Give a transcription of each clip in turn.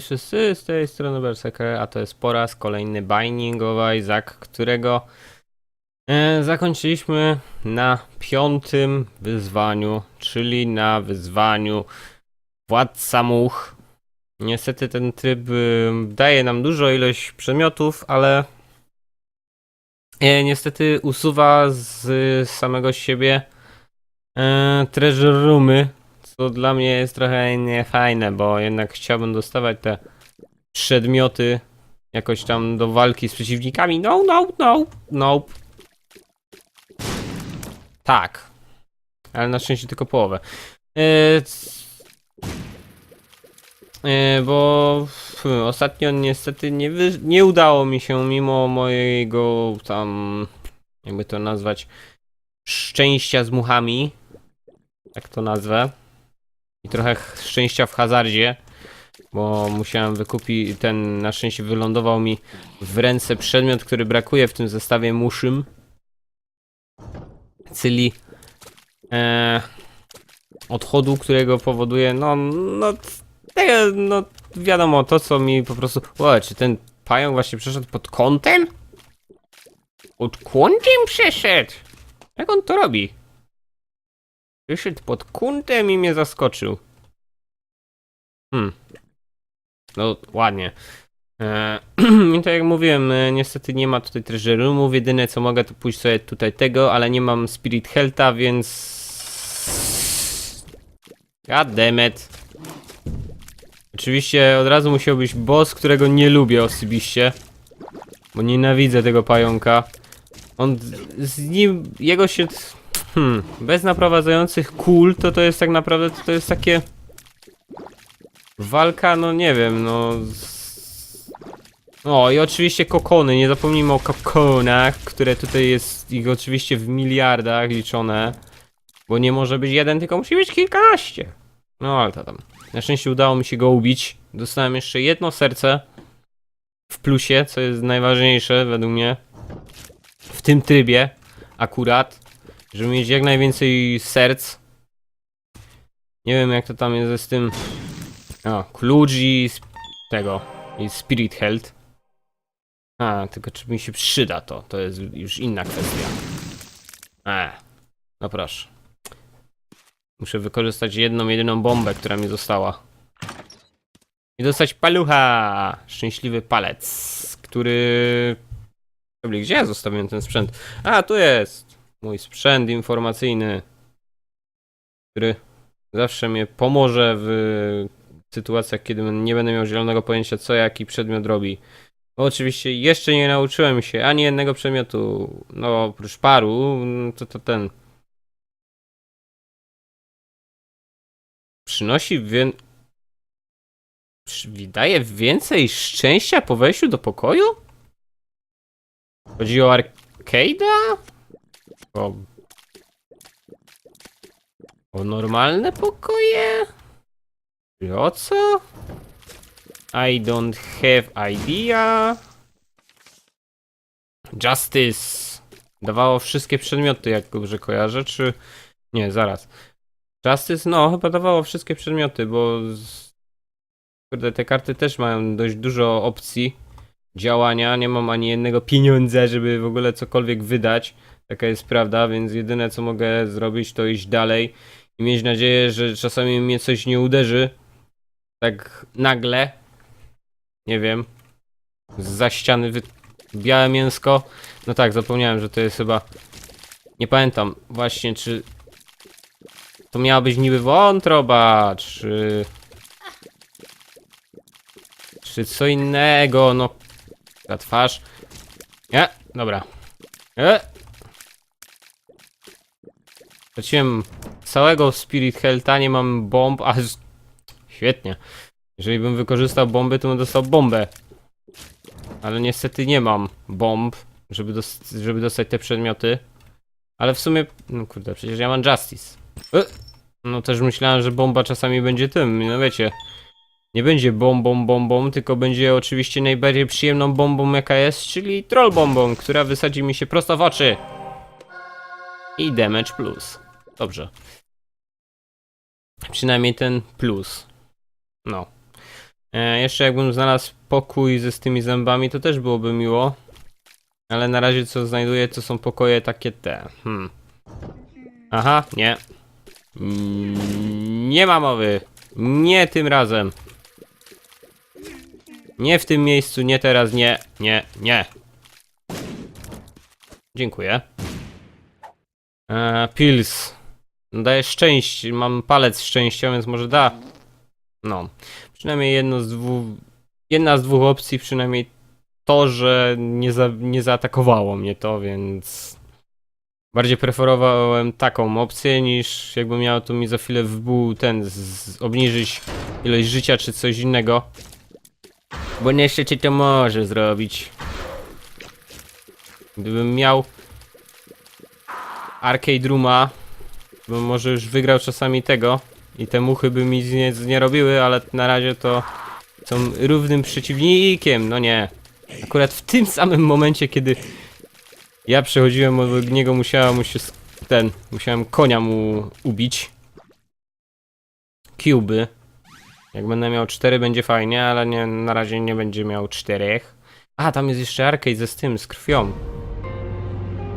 Wszyscy, z tej strony Berserker, a to jest po raz kolejny Binding of Isaac, którego e, zakończyliśmy na piątym wyzwaniu, czyli na wyzwaniu Władca Much. Niestety ten tryb y, daje nam dużo ilość przedmiotów, ale e, niestety usuwa z samego siebie e, treasure roomy, co dla mnie jest trochę niefajne, bo jednak chciałbym dostawać te przedmioty jakoś tam do walki z przeciwnikami. No, no, no, no. Tak. Ale na szczęście tylko połowę. Yy, bo ostatnio niestety nie, nie udało mi się mimo mojego tam, jakby to nazwać, szczęścia z muchami, tak to nazwę, i trochę ch- szczęścia w hazardzie, bo musiałem wykupić, ten na szczęście wylądował mi w ręce przedmiot, który brakuje w tym zestawie muszym, czyli e, odchodu, którego powoduje, no, no, no, wiadomo, to co mi po prostu, o, czy ten pająk właśnie przeszedł pod kątem? Pod kątem przeszedł? Jak on to robi? Wyszedł pod kątem i mnie zaskoczył. Hmm. No, ładnie. Eee, I tak jak mówiłem, e, niestety nie ma tutaj treasure roomów. Jedyne co mogę to pójść sobie tutaj tego, ale nie mam spirit healtha, więc... God damn it. Oczywiście od razu musiał być boss, którego nie lubię osobiście. Bo nienawidzę tego pająka. On z nim, jego się Hmm, bez naprowadzających kul to to jest tak naprawdę, to, to jest takie... Walka, no nie wiem, no... z- O, i oczywiście kokony, nie zapomnijmy o kokonach, które tutaj jest ich oczywiście w miliardach liczone. Bo nie może być jeden, tylko musi być kilkanaście. No ale to tam. Na szczęście udało mi się go ubić. Dostałem jeszcze jedno serce w plusie, co jest najważniejsze według mnie. W tym trybie akurat żeby mieć jak najwięcej serc. Nie wiem jak to tam jest z tym. O, klucz i tego. I spirit health. A, tylko czy mi się przyda to? To jest już inna kwestia. E, no proszę. Muszę wykorzystać jedną, jedyną bombę, która mi została. I dostać palucha! Szczęśliwy palec, który... Gdzie ja zostawiłem ten sprzęt? A, tu jest! Mój sprzęt informacyjny, który zawsze mnie pomoże w sytuacjach, kiedy nie będę miał zielonego pojęcia, co jaki przedmiot robi. Bo oczywiście jeszcze nie nauczyłem się ani jednego przedmiotu, no oprócz paru, to to ten. Przynosi wię... Przy- Daje więcej szczęścia po wejściu do pokoju? Chodzi o arcade'a? O... O normalne pokoje? O co? I don't have idea. Justice. Dawało wszystkie przedmioty, jak dobrze kojarzę, czy... Nie, zaraz. Justice, no, chyba dawało wszystkie przedmioty, bo... Z... Kurde, te karty też mają dość dużo opcji działania. Nie mam ani jednego pieniądza, żeby w ogóle cokolwiek wydać. Taka jest prawda, więc jedyne co mogę zrobić to iść dalej i mieć nadzieję, że czasami mnie coś nie uderzy. Tak nagle. Nie wiem. Za ściany wy... białe mięsko. No tak, zapomniałem, że to jest chyba. Nie pamiętam właśnie, czy to miała być niby wątroba, czy. Czy co innego, no. Ta twarz. Nie, dobra. E, Straciłem całego Spirit Healtha, nie mam bomb, a z- świetnie. Jeżeli bym wykorzystał bomby, to bym dostał bombę. Ale niestety nie mam bomb, żeby, żeby dostać te przedmioty. Ale w sumie, no kurde, przecież ja mam Justice. E! No też myślałem, że bomba czasami będzie tym, no wiecie. Nie będzie bombą, bombą, tylko będzie oczywiście najbardziej przyjemną bombą jaka jest, czyli troll bombą, która wysadzi mi się prosto w oczy. I damage plus. Dobrze. Przynajmniej ten plus. No. E, jeszcze jakbym znalazł pokój ze z tymi zębami, to też byłoby miło. Ale na razie co znajduję, to są pokoje takie te. Hmm. Aha, nie. Mm, Nie ma mowy. Nie tym razem. Nie w tym miejscu, nie teraz, nie, nie, nie. Dziękuję. Eee, Pils. Daje szczęście, mam palec szczęścia, więc może da. No. Przynajmniej jedno z dwóch. Jedna z dwóch opcji, przynajmniej to, że nie, za, nie zaatakowało mnie to, więc. Bardziej preferowałem taką opcję niż jakby miało to mi za chwilę w ból ten z, z, obniżyć ilość życia czy coś innego. Bo niestety to może zrobić. Gdybym miał Arcade Rooma, bym może już wygrał czasami tego i te muchy by mi nic nie robiły, ale na razie to są równym przeciwnikiem, no nie. Akurat w tym samym momencie, kiedy ja przechodziłem od niego, musiałem mu się ten, musiałem konia mu ubić. Cuby. Jak będę miał cztery będzie fajnie, ale nie, na razie nie będzie miał czterech. A, tam jest jeszcze arcade ze z tym, z krwią.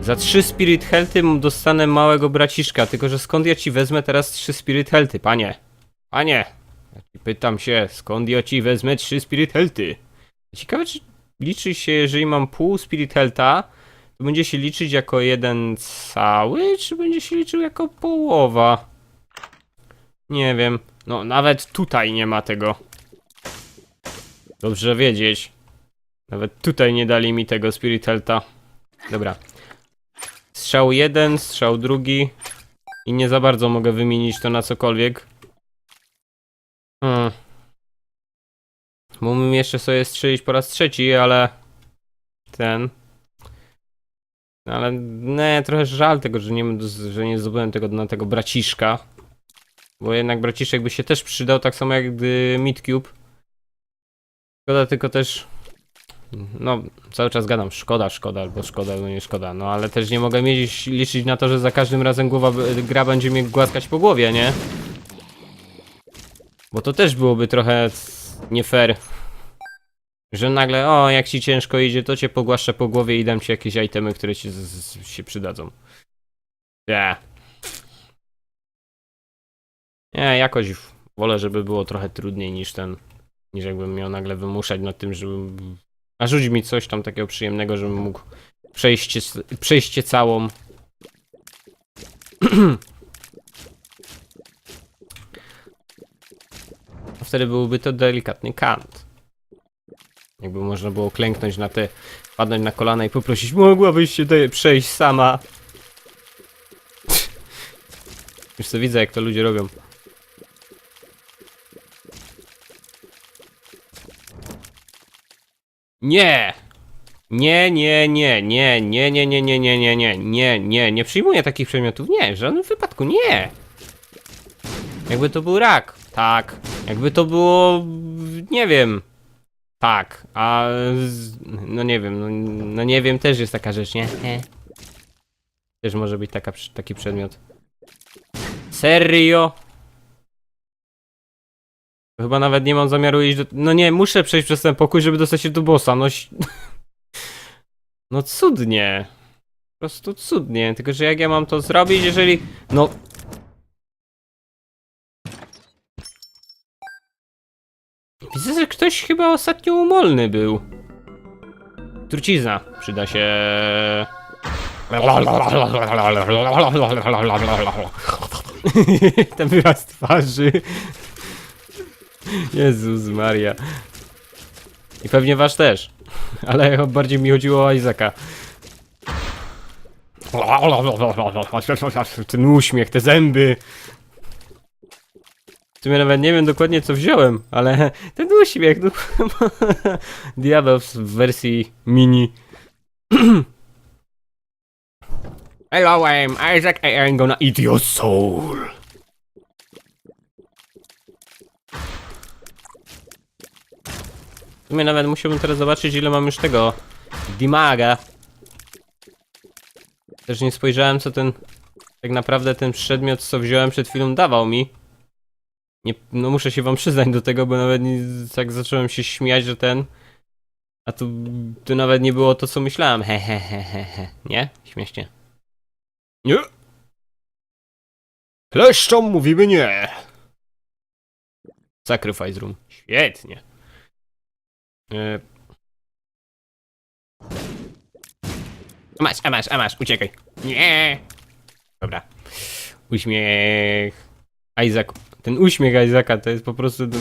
Za trzy Spirit Healthy dostanę małego braciszka, tylko że skąd ja ci wezmę teraz trzy Spirit Healthy, panie? Panie! Ja pytam się, skąd ja ci wezmę trzy Spirit Healthy? Ciekawe, czy liczy się, jeżeli mam pół Spirit Healtha, to będzie się liczyć jako jeden cały, czy będzie się liczył jako połowa? Nie wiem. No, nawet tutaj nie ma tego. Dobrze wiedzieć. Nawet tutaj nie dali mi tego Spirit Healtha. Dobra. Strzał jeden, strzał drugi. I nie za bardzo mogę wymienić to na cokolwiek. Hmm. Mógłbym jeszcze sobie strzelić po raz trzeci, ale... Ten... Ale nie, trochę żal tego, że nie, że nie zdobyłem tego na tego braciszka. Bo jednak braciszek by się też przydał, tak samo jak gdy Midcube. Szkoda tylko też... No, cały czas gadam, szkoda, szkoda, albo szkoda, no nie szkoda, no ale też nie mogę mieć, liczyć na to, że za każdym razem głowa, gra będzie mnie głaskać po głowie, nie? Bo to też byłoby trochę nie fair. Że nagle, o, jak ci ciężko idzie, to cię pogłaszczę po głowie i dam ci jakieś itemy, które ci się przydadzą. Nie. Nie, jakoś wolę, żeby było trochę trudniej niż ten, niż jakbym miał nagle wymuszać nad tym, żebym... A rzuć mi coś tam takiego przyjemnego, żebym mógł przejście, przejście całą. Wtedy byłby to delikatny kant. Jakby można było klęknąć na te, padnąć na kolana i poprosić, mogłabyś się przejść sama. Już co widzę, jak to ludzie robią. Nie! Nie, nie, nie, nie, nie, nie, nie, nie, nie, nie, nie, nie, nie, nie przyjmuję takich przedmiotów, nie, w żadnym wypadku, nie! Jakby to był rak, tak. Jakby to było, nie wiem, tak, a no nie wiem, no, no nie wiem, też jest taka rzecz, nie? Też może być taka, taki przedmiot. Serio? Chyba nawet nie mam zamiaru iść do... No nie, muszę przejść przez ten pokój, żeby dostać się do bossa, no... No cudnie. Po prostu cudnie, tylko że jak ja mam to zrobić, jeżeli... No... Widzę, że ktoś chyba ostatnio umolny był. Trucizna przyda się. Ten wyraz twarzy. Jezus Maria. I pewnie wasz też. Ale bardziej mi chodziło o Izaka. Ten uśmiech, te zęby. W sumie nawet nie wiem dokładnie co wziąłem, ale ten uśmiech, no Diabeł w wersji mini. Hello, I'm Isaac and I'm gonna eat your soul. W sumie nawet musiałbym teraz zobaczyć ile mam już tego Dimaga. Też nie spojrzałem co ten tak naprawdę ten przedmiot co wziąłem przed chwilą dawał mi. Nie, no muszę się wam przyznać do tego, bo nawet nie, tak zacząłem się śmiać, że ten... A to, to nawet nie było to, co myślałem. He, he, he, he, he. Nie? Śmiesznie. Nie! Kleszczom mówimy nie! Sacrifice room. Świetnie. A masz, a masz, a masz, uciekaj. Nie! Dobra. Uśmiech. Isaac. Ten uśmiech Isaaca to jest po prostu. To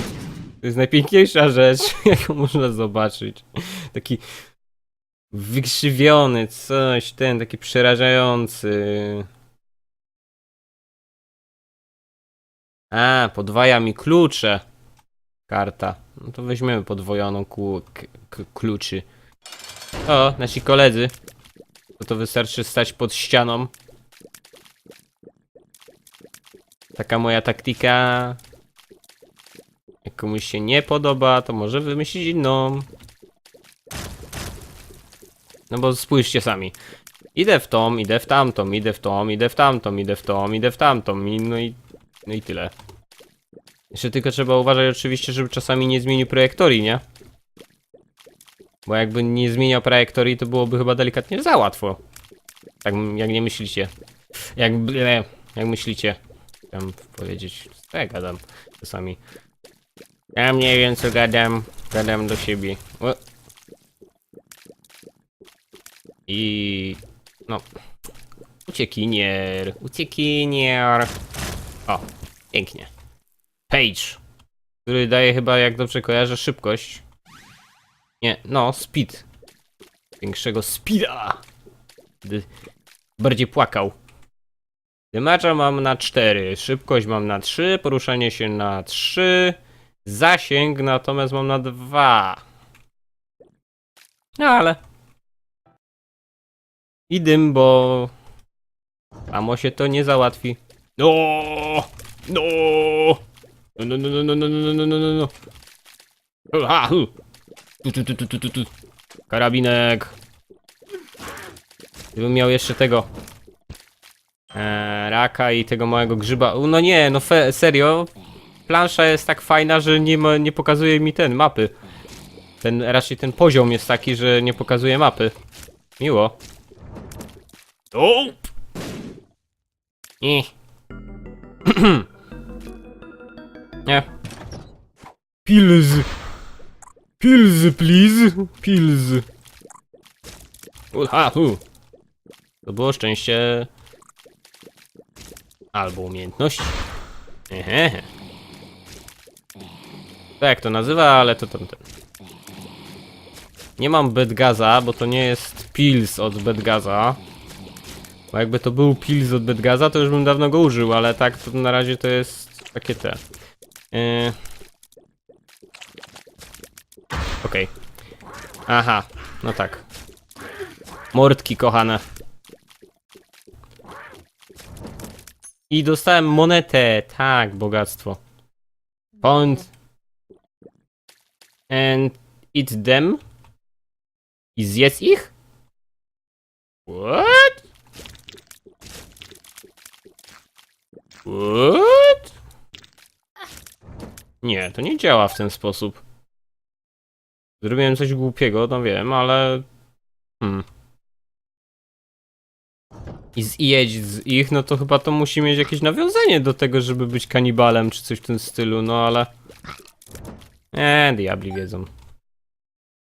jest najpiękniejsza rzecz, jaką można zobaczyć. Taki wykrzywiony, coś, ten, taki przerażający. A, podwaja mi klucze. Karta. No to weźmiemy podwojoną ku, kluczy. O, nasi koledzy. To, wystarczy stać pod ścianą. Taka moja taktyka. Jak komuś się nie podoba, to może wymyślić inną. No bo spójrzcie sami. Idę w tą, idę w tamtą, idę w tą, idę w tamtą, idę w tą, idę w tamtą no i, no i tyle. Jeszcze tylko trzeba uważać oczywiście, żeby czasami nie zmienił projektorii, nie? Bo jakby nie zmieniał projektorii, to byłoby chyba delikatnie za łatwo. Tak jak nie myślicie. Jak, e, jak myślicie. Chciałem powiedzieć, co ja gadam czasami. Ja mniej co gadam, gadam do siebie. O. I... no. Uciekinier, uciekinier. O, pięknie. Page, który daje chyba, jak dobrze kojarzę, szybkość. Nie, no, speed. Większego speeda. Bardziej płakał. Dymacza mam na 4, szybkość mam na 3, poruszanie się na 3, zasięg natomiast mam na 2. No ale... I dym, bo... Samo się to nie załatwi. No! No! No, no, no, no, no, no, no, no, no, no, no. Ha, hu. Tu, tu, tu, tu, tu, tu, tu. Karabinek. Gdybym miał jeszcze tego e, raka i tego małego grzyba. U, No nie, no fe, serio. Plansza jest tak fajna, że nie, ma, nie pokazuje mi ten mapy. Ten, raczej ten poziom jest taki, że nie pokazuje mapy. Miło. O! Nie. nie. Pilz. Pilz, please. Pilz. Uha, hu. To było szczęście. Albo umiejętność. Ehe. Tak jak to nazywa, ale to tam ten. Nie mam Bedgaza, bo to nie jest Pils od Bedgaza. Bo jakby to był Pils od Bedgaza, to już bym dawno go użył, ale tak to na razie to jest takie te. Yy... Okej. Aha, no tak. Mordki kochane. I dostałem monetę. Tak, bogactwo. Found and eat them. I zjedz ich? What? What? Nie, to nie działa w ten sposób. Zrobiłem coś głupiego, no wiem, ale... Hmm. I zjedź z ich, no to chyba to musi mieć jakieś nawiązanie do tego, żeby być kanibalem, czy coś w tym stylu, no ale... Eee, diabli wiedzą.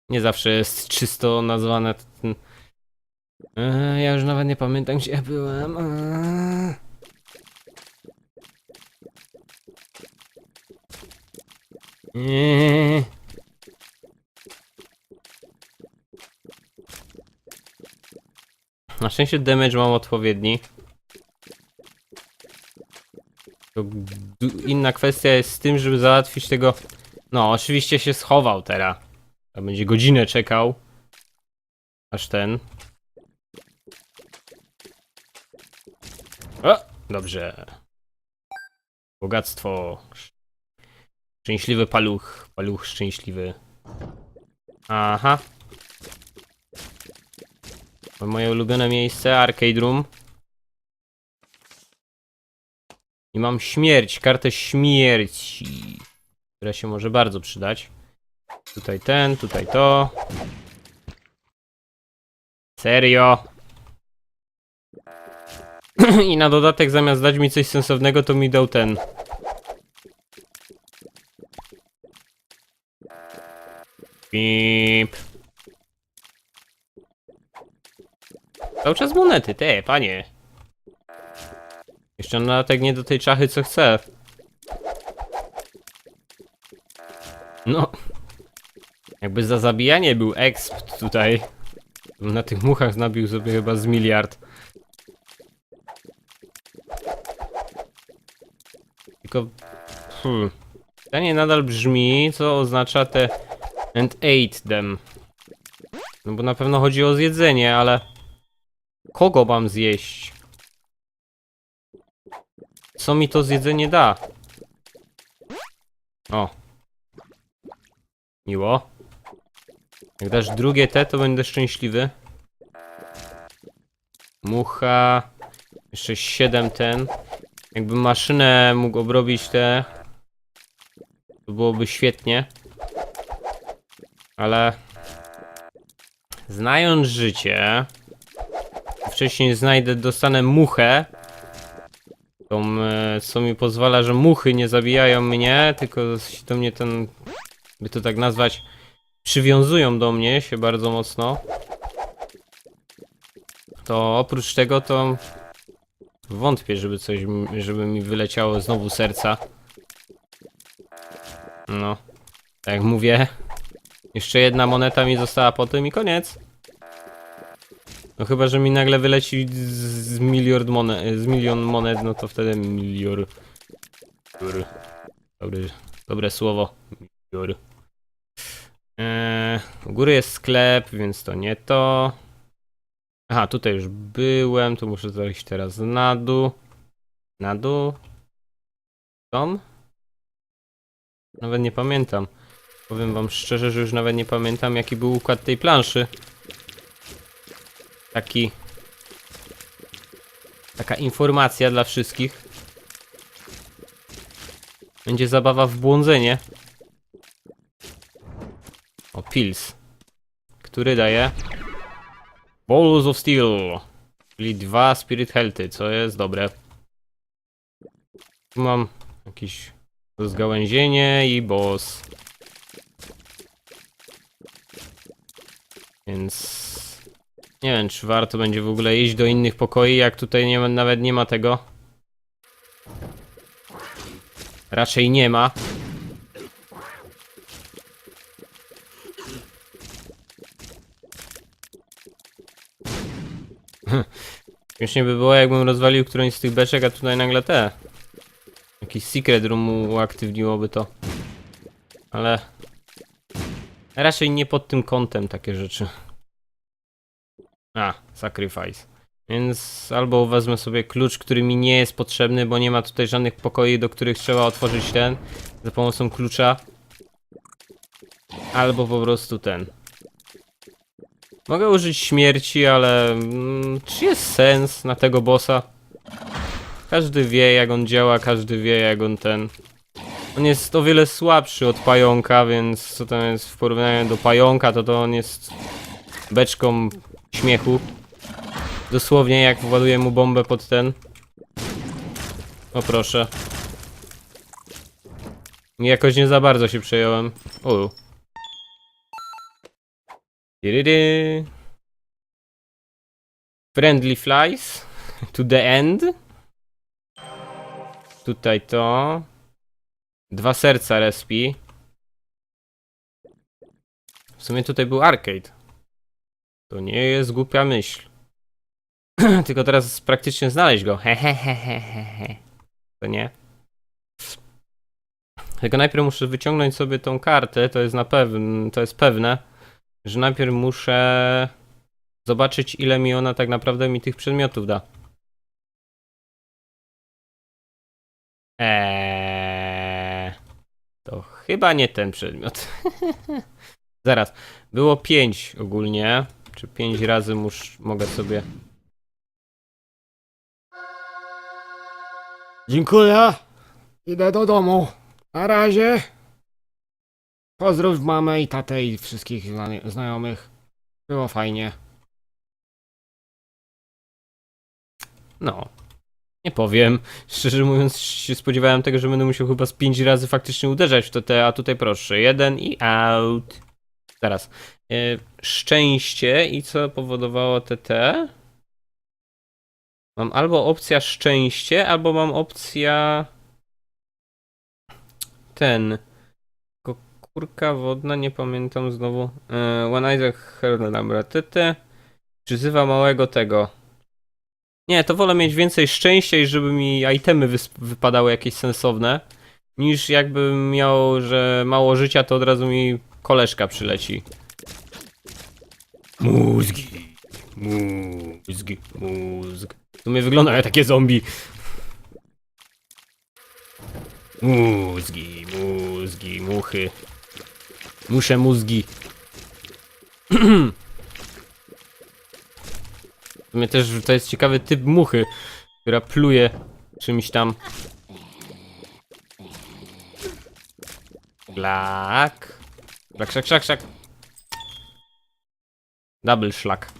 Nie zawsze jest czysto nazwane. Eee, ja już nawet nie pamiętam, gdzie ja byłem. Eee. Eee. Na szczęście damage mam odpowiedni. Inna kwestia jest z tym, żeby załatwić tego... No, oczywiście się schował teraz. Będzie godzinę czekał. Aż ten. O! Dobrze. Bogactwo. Szczęśliwy paluch. Paluch szczęśliwy. Aha. Moje ulubione miejsce, arcade room. I mam śmierć, kartę śmierci, która się może bardzo przydać. Tutaj ten, tutaj to. Serio? I na dodatek zamiast dać mi coś sensownego, to mi dał ten. Pip. Cały czas monety, te, panie. Jeszcze na dodatek nie do tej czachy, co chcę. No. Jakby za zabijanie był exp tutaj. Na tych muchach nabił sobie chyba z miliard. Tylko... Hmm. Pytanie nadal brzmi, co oznacza te... And ate them. No bo na pewno chodzi o zjedzenie, ale... Kogo mam zjeść? Co mi to zjedzenie da? O. Miło. Jak dasz drugie te, to będę szczęśliwy. Mucha. Jeszcze 7 ten. Jakbym maszynę mógł obrobić te. To byłoby świetnie. Ale. Znając życie. Wcześniej znajdę, dostanę muchę. Tą, e, co mi pozwala, że muchy nie zabijają mnie, tylko się do mnie ten, by to tak nazwać, przywiązują do mnie się bardzo mocno. To oprócz tego to wątpię, żeby coś, żeby mi wyleciało znowu serca. No, tak jak mówię, jeszcze jedna moneta mi została po tym i koniec. No chyba, że mi nagle wyleci z, miliard monet, z milion monet, no to wtedy milior. Dobry, dobre słowo. Milior. Eee, u góry jest sklep, więc to nie to. Aha, tutaj już byłem, tu muszę zejść teraz na dół. Na dół. Dom? Nawet nie pamiętam. Powiem wam szczerze, że już nawet nie pamiętam jaki był układ tej planszy. Taki. Taka informacja dla wszystkich. Będzie zabawa w błądzenie. O, Pills. Który daje? Balls of Steel. Czyli dwa Spirit Healthy, co jest dobre. Tu mam jakieś rozgałęzienie i boss. Więc nie wiem, czy warto będzie w ogóle iść do innych pokoi, jak tutaj nie ma, nawet nie ma tego. Raczej nie ma. Śmiesznie by było, jakbym rozwalił którąś z tych beczek, a tutaj nagle te. Jakiś secret room uaktywniłoby to. Ale... Raczej nie pod tym kątem takie rzeczy. A, sacrifice. Więc albo wezmę sobie klucz, który mi nie jest potrzebny, bo nie ma tutaj żadnych pokoi, do których trzeba otworzyć ten za pomocą klucza. Albo po prostu ten. Mogę użyć śmierci, ale mm, czy jest sens na tego bossa? Każdy wie jak on działa, każdy wie jak on ten... On jest o wiele słabszy od pająka, więc co tam jest w porównaniu do pająka, to to on jest beczką śmiechu. Dosłownie jak właduję mu bombę pod ten. O proszę. Jakoś nie za bardzo się przejąłem. U. Tyryry. Friendly flies. To the end. Tutaj to. Dwa serca respi. W sumie tutaj był arcade. To nie jest głupia myśl. Tylko teraz praktycznie znaleźć go. Hehehehehe. To nie. Tylko najpierw muszę wyciągnąć sobie tą kartę, to jest na pewno, to jest pewne, że najpierw muszę zobaczyć ile mi ona tak naprawdę mi tych przedmiotów da. Eee, chyba nie ten przedmiot. Zaraz, było 5 ogólnie. Czy 5 razy mus, mogę sobie. Dziękuję. Idę do domu. Na razie. Pozdrów mamę i tatę i wszystkich zna- znajomych. Było fajnie. No. Nie powiem. Szczerze mówiąc, się spodziewałem tego, że będę musiał chyba z pięć razy faktycznie uderzać w to te, a tutaj proszę. Jeden i out. Zaraz. E, szczęście i co powodowało TT? Mam albo opcja szczęście, albo mam opcja ten. Kurka wodna, nie pamiętam znowu. E, One Isaac Hernandra TT. Przyzywa małego tego. Nie, to wolę mieć więcej szczęścia i żeby mi itemy wypadały jakieś sensowne, niż jakbym miał, że mało życia, to od razu mi koleżka przyleci. Mózgi, mózgi, mózg. Sumie wygląda jak takie zombie. Mózgi, mózgi, muchy. Muszę mózgi. Sumie też to jest ciekawy typ muchy, która pluje czymś tam. Glak. Glak, szak, szak, szak. Double szlak.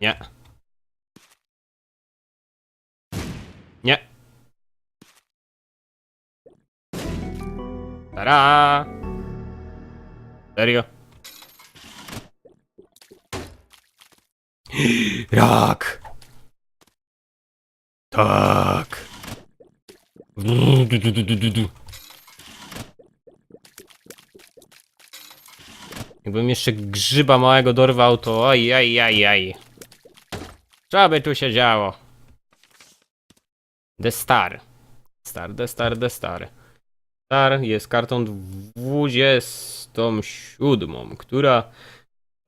Nie. Nie. Tara. Serio? Tak. Du. Jakbym jeszcze grzyba małego dorwał, to oj, aj, aj, aj. Co by tu się działo? The Star. Star, The Star, The Star. Star jest kartą 27, która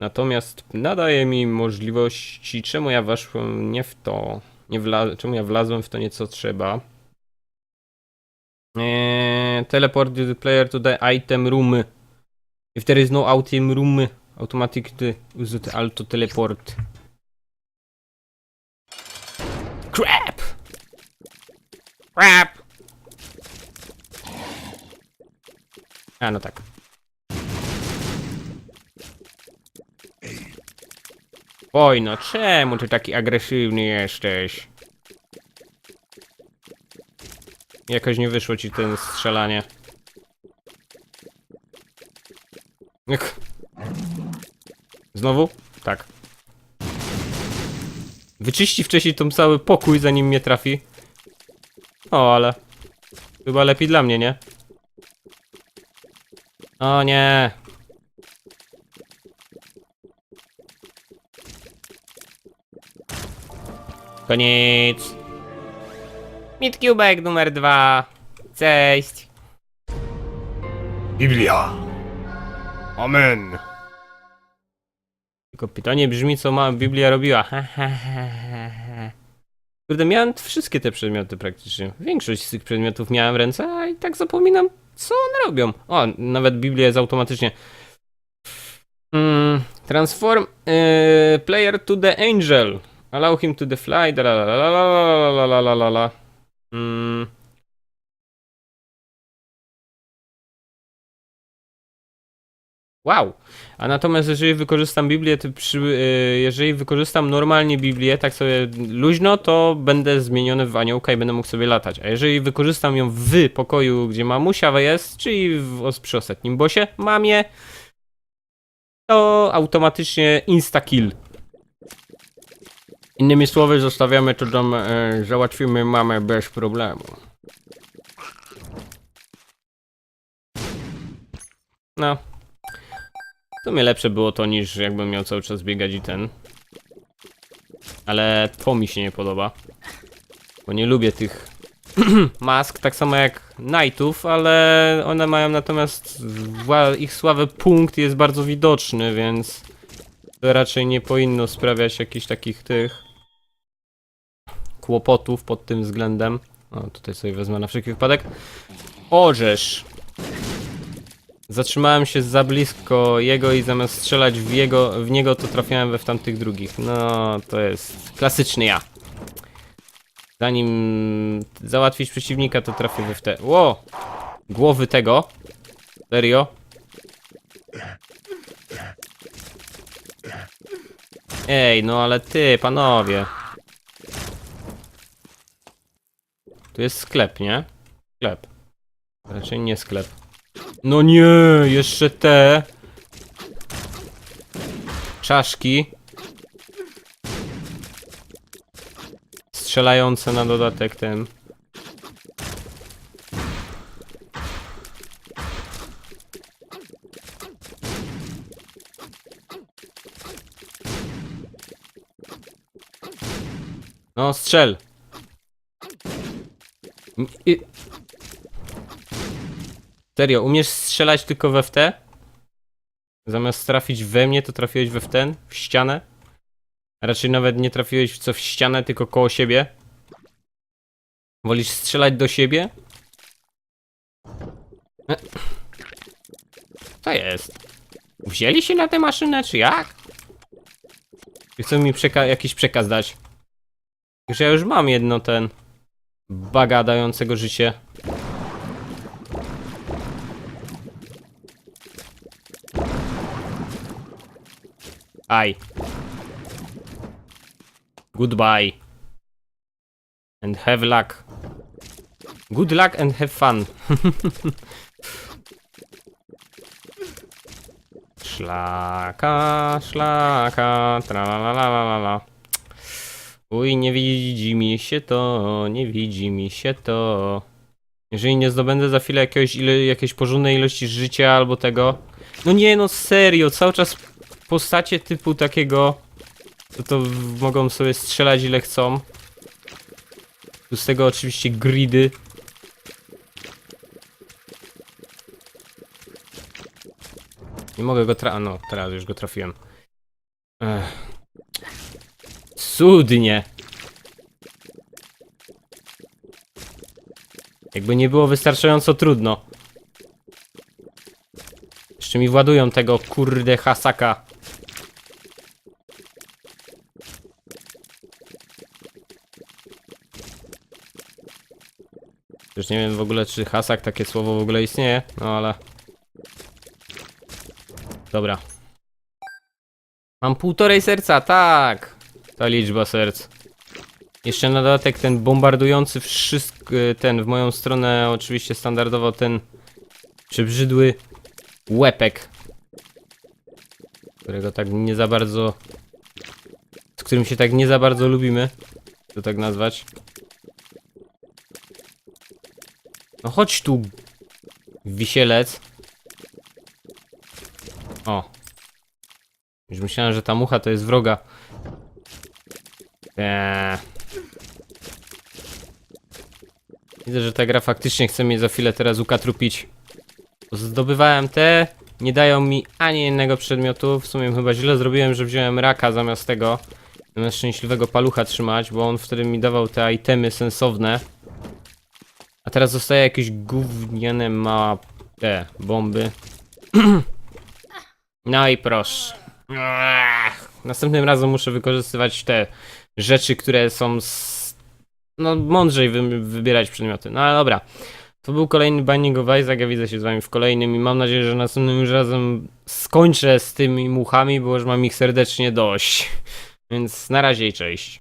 Natomiast nadaje mi możliwości, czemu ja weszłem nie w to, nie wla, czemu ja wlazłem w to nieco trzeba. Eee, teleport the player to the item room. If there is no item room, automatic to use the auto teleport. Crap! Crap! A, no tak. Oj, no czemu ty taki agresywny jesteś? Jakoś nie wyszło ci ten strzelanie. Znowu? Tak. Wyczyści wcześniej tą cały pokój, zanim mnie trafi. O, ale... Chyba lepiej dla mnie, nie? O nie. Koniec. Midcubek numer dwa. Cześć. Biblia. Amen. Tylko pytanie brzmi, co ma Biblia robiła. Kurde, miałem wszystkie te przedmioty praktycznie. Większość z tych przedmiotów miałem w ręce, a i tak zapominam, co one robią. O, nawet Biblia jest automatycznie. Mm, transform y, player to the angel. Allow him to the fly. La, la, la, la, la, la, la, la, la. Mm. Wow. A natomiast jeżeli wykorzystam Biblię, przy, y, jeżeli wykorzystam normalnie Biblię, tak sobie luźno, to będę zmieniony w aniołka i będę mógł sobie latać. A jeżeli wykorzystam ją w pokoju, gdzie mamusia jest, czyli w, przy ostatnim bosie, mamie, to automatycznie insta-kill. Innymi słowy, zostawiamy to dom, e, załatwimy mamę bez problemu. No. W sumie lepsze było to niż jakbym miał cały czas biegać i ten. Ale to mi się nie podoba. Bo nie lubię tych mask, tak samo jak Knightów, ale one mają natomiast ich sławy punkt jest bardzo widoczny, więc to raczej nie powinno sprawiać jakichś takich tych kłopotów pod tym względem. O, tutaj sobie wezmę na wszelki wypadek. Orzesz. Zatrzymałem się za blisko jego i zamiast strzelać w, jego, w niego, to trafiałem we w tamtych drugich. No, to jest klasyczny ja. Zanim załatwić przeciwnika, to trafię we w te... Ło! Głowy tego. Serio? Ej, no ale ty, panowie. Tu jest sklep, nie? Sklep. Raczej nie sklep. No nie, jeszcze te. Czaszki. Strzelające na dodatek ten. No, strzel. I... Serio, umiesz strzelać tylko we w te? Zamiast trafić we mnie, to trafiłeś we w ten? W ścianę? Raczej nawet nie trafiłeś w co w ścianę, tylko koło siebie? Wolisz strzelać do siebie? E. Co jest? Wzięli się na tę maszynę, czy jak? Chcą mi przeka jakiś przekaz dać? Że ja już mam jedno ten... Baga dającego życie. Aj. Goodbye. And have luck. Good luck and have fun. szlaka, szlaka, tralalalala. Uj, nie widzi mi się to, nie widzi mi się to. Jeżeli nie zdobędę za chwilę jakiegoś ile, jakiejś porządnej ilości życia albo tego. No nie, no serio, cały czas postacie typu takiego, to to mogą sobie strzelać ile chcą. Tu z tego oczywiście gridy. Nie mogę go tra... No, teraz już go trafiłem. Ech. Cudnie. Jakby nie było wystarczająco trudno. Jeszcze mi władują tego kurde hasaka. Już nie wiem w ogóle czy hasak takie słowo w ogóle istnieje, no ale... Dobra. Mam półtorej serca, tak! Ta liczba serc. Jeszcze na dodatek ten bombardujący wszystko, ten w moją stronę oczywiście standardowo ten przebrzydły łepek. Którego tak nie za bardzo... Z którym się tak nie za bardzo lubimy. To tak nazwać. No chodź tu, wisielec. O. Już myślałem, że ta mucha to jest wroga. Eee. Widzę, że ta gra faktycznie chce mnie za chwilę teraz ukatrupić. Zdobywałem te, nie dają mi ani jednego przedmiotu. W sumie chyba źle zrobiłem, że wziąłem raka zamiast tego. Zamiast szczęśliwego palucha trzymać, bo on wtedy mi dawał te itemy sensowne. A teraz zostaje jakieś gówniane mała te bomby. No i proszę. Następnym razem muszę wykorzystywać te rzeczy, które są z... no mądrzej wy, wybierać przedmioty. No ale dobra. To był kolejny Binding of Isaac, ja widzę się z wami w kolejnym i mam nadzieję, że następnym już razem skończę z tymi muchami, bo już mam ich serdecznie dość. Więc na razie i cześć.